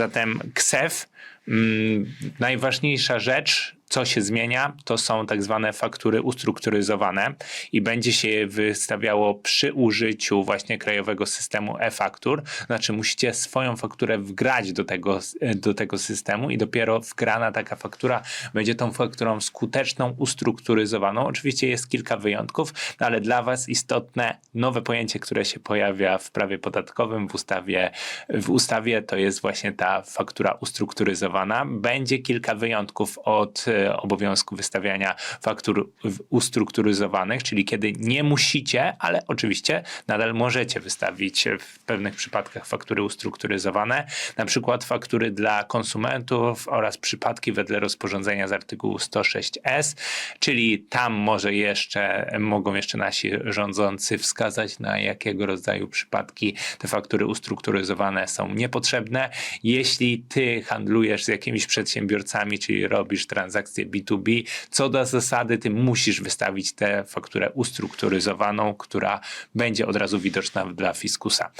Zatem KSEF, mm, najważniejsza rzecz, co się zmienia, to są tak zwane faktury ustrukturyzowane i będzie się je wystawiało przy użyciu właśnie krajowego systemu e-faktur. Znaczy musicie swoją fakturę wgrać do tego, do tego systemu i dopiero wgrana taka faktura będzie tą fakturą skuteczną, ustrukturyzowaną. Oczywiście jest kilka wyjątków, ale dla Was istotne nowe pojęcie, które się pojawia w prawie podatkowym, w ustawie, w ustawie to jest właśnie ta faktura ustrukturyzowana. Będzie kilka wyjątków od obowiązku wystawiania faktur ustrukturyzowanych, czyli kiedy nie musicie, ale oczywiście nadal możecie wystawić w pewnych przypadkach faktury ustrukturyzowane, na przykład faktury dla konsumentów oraz przypadki wedle rozporządzenia z artykułu 106s, czyli tam może jeszcze, mogą jeszcze nasi rządzący wskazać, na jakiego rodzaju przypadki te faktury ustrukturyzowane są niepotrzebne. Jeśli ty handlujesz z jakimiś przedsiębiorcami, czyli robisz transakcje B2B, co do zasady ty musisz wystawić tę fakturę ustrukturyzowaną, która będzie od razu widoczna dla fiskusa.